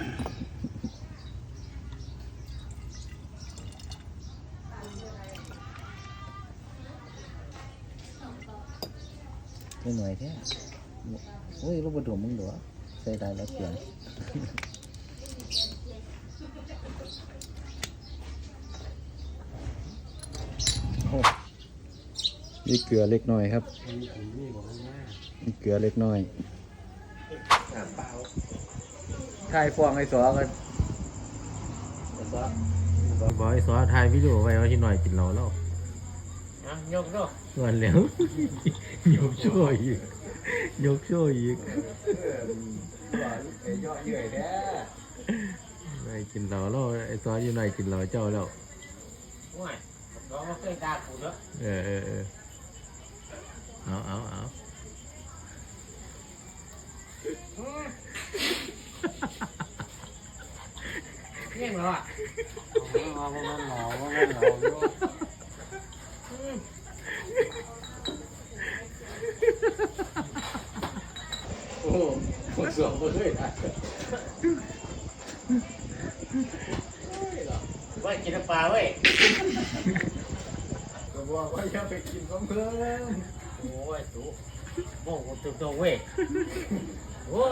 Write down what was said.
ไม่เหนื่อยแท้โอ้ยลูกบดมมึงเดอใส่ได้แล้วเปลี่ยนโอ้มีเกลือเล็กน้อยครับมีเกลือเล็กน้อย ทายฟองไอ้สอกันบอกไอ้ซอถ่ายวิดีโอไว้ว่าที่หน่อยกินเราแล้วนะยกด้วยส่วนแล้ว ยกช่วยอีกยกช่วยอีกไอ้กินเราแล้วไอ้ซออยู่หน่อยกินเราเจ้าแล้วโอ้ยน้องก็เคยด่ากูเนอะเออเออเออเอาเอาเอา เงี้ยเหรอเอาว่ามันหนาวว่ามันหนาวอยู่โอ้คนสวมเลยว่ากินน้ำปลาเว้ยก็บอกว่าอย่าไปกินของเพิ่มโอ้ยถูโม่งกูถูกตรงเว้ยโอ้